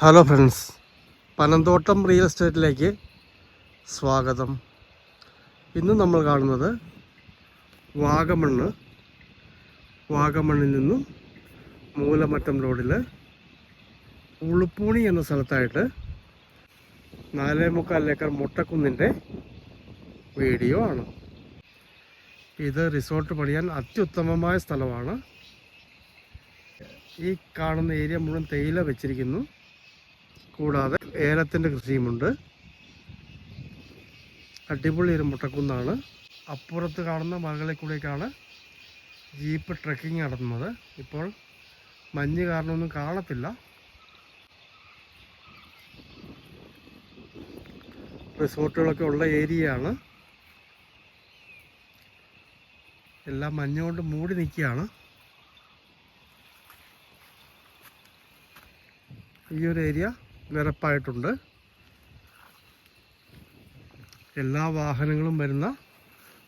Hello friends Panamthottam real എസ്റ്റേറ്റിലേക്ക് സ്വാഗതം. ഇന്ന് നമ്മൾ കാണുന്നത് വാഗമണ്ണ്. വാഗമണ്ണിൽ നിന്നും മൂലമറ്റം റോഡിൽ ഉളുപ്പൂണി എന്ന സ്ഥലത്തായിട്ട് നാലേ മുക്കാൽ ഏക്കർ മുട്ടക്കുന്നിന്റെ വീഡിയോ ആണ്. ഇത് റിസോർട്ട് പണിയാൻ അത്യുത്തമമായ സ്ഥലമാണ്. ഈ കാണുന്ന ഏരിയ മുഴുവൻ തേയില വെച്ചിരിക്കുന്നു. കൂടാതെ ഏലത്തിന്റെ കൃഷിയുമുണ്ട്. അടിപൊളി ഒരു മുട്ടക്കുന്നാണ്. അപ്പുറത്ത് കാണുന്ന മലകളിൽ കൂടെയൊക്കെയാണ് ജീപ്പ് ട്രക്കിംഗ് നടത്തുന്നത്. ഇപ്പോൾ മഞ്ഞ് കാരണമൊന്നും കാണത്തില്ല. റിസോർട്ടുകളൊക്കെ ഉള്ള ഏരിയയാണ്. എല്ലാം മഞ്ഞുകൊണ്ട് മൂടി നിൽക്കുകയാണ്. ഈ ഒരു ഏരിയ നിരപ്പായിട്ടുണ്ട്. എല്ലാ വാഹനങ്ങളും വരുന്ന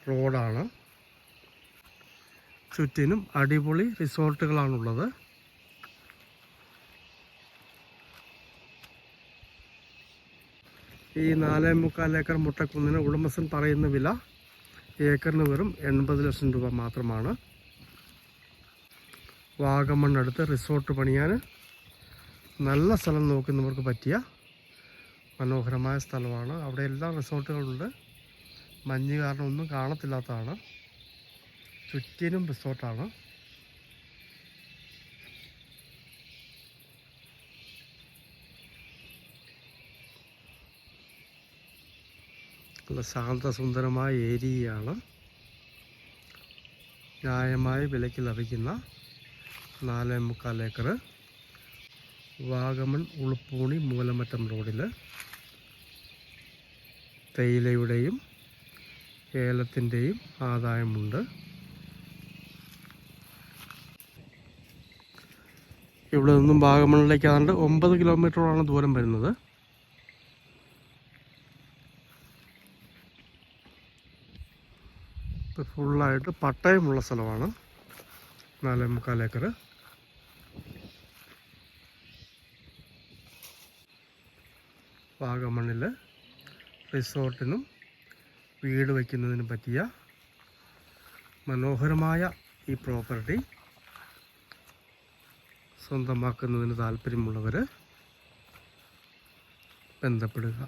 റോഡാണ്. ചുറ്റിനും അടിപൊളി റിസോർട്ടുകളാണുള്ളത്. ഈ നാലേ മുക്കാൽ ഏക്കർ മുട്ടക്കുന്നിന് ഉടമസ്ഥൻ പറയുന്ന വില ഏക്കറിന് വെറും എൺപത് ലക്ഷം രൂപ മാത്രമാണ്. വാഗമണ്ണടുത്ത് റിസോർട്ട് പണിയാൻ നല്ല സ്ഥലം നോക്കുന്നവർക്ക് പറ്റിയ മനോഹരമായ സ്ഥലമാണ്. അവിടെ എല്ലാ റിസോർട്ടുകളുണ്ട്. മഞ്ഞ് കാരണം ഒന്നും കാണത്തില്ലാത്തതാണ്. ചുറ്റിനും റിസോർട്ടാണ്. നല്ല ശാന്തസുന്ദരമായ ഏരിയയാണ്. ന്യായമായ വിലയ്ക്ക് ലഭിക്കുന്ന നാലേ മുക്കാൽ ഏക്കർ വാഗമൺ ഉളുപ്പൂണി മൂലമറ്റം റോഡിൽ തേയിലയുടെയും ഏലത്തിന്റെയും ആദായമുണ്ട്. ഇവിടെ നിന്നും വാഗമണിലേക്ക് ആണ്ട് ഒമ്പത് കിലോമീറ്ററോളാണ് ദൂരം വരുന്നത്. ഫുള്ളായിട്ട് പട്ടയമുള്ള സ്ഥലമാണ് നാലേ മുക്കാൽ ഏക്കർ വാഗമണ്ണിൽ റിസോർട്ടിനും വീട് വയ്ക്കുന്നതിനും പറ്റിയ മനോഹരമായ ഈ പ്രോപ്പർട്ടി സ്വന്തമാക്കുന്നതിന് താല്പര്യമുള്ളവർ ബന്ധപ്പെടുക.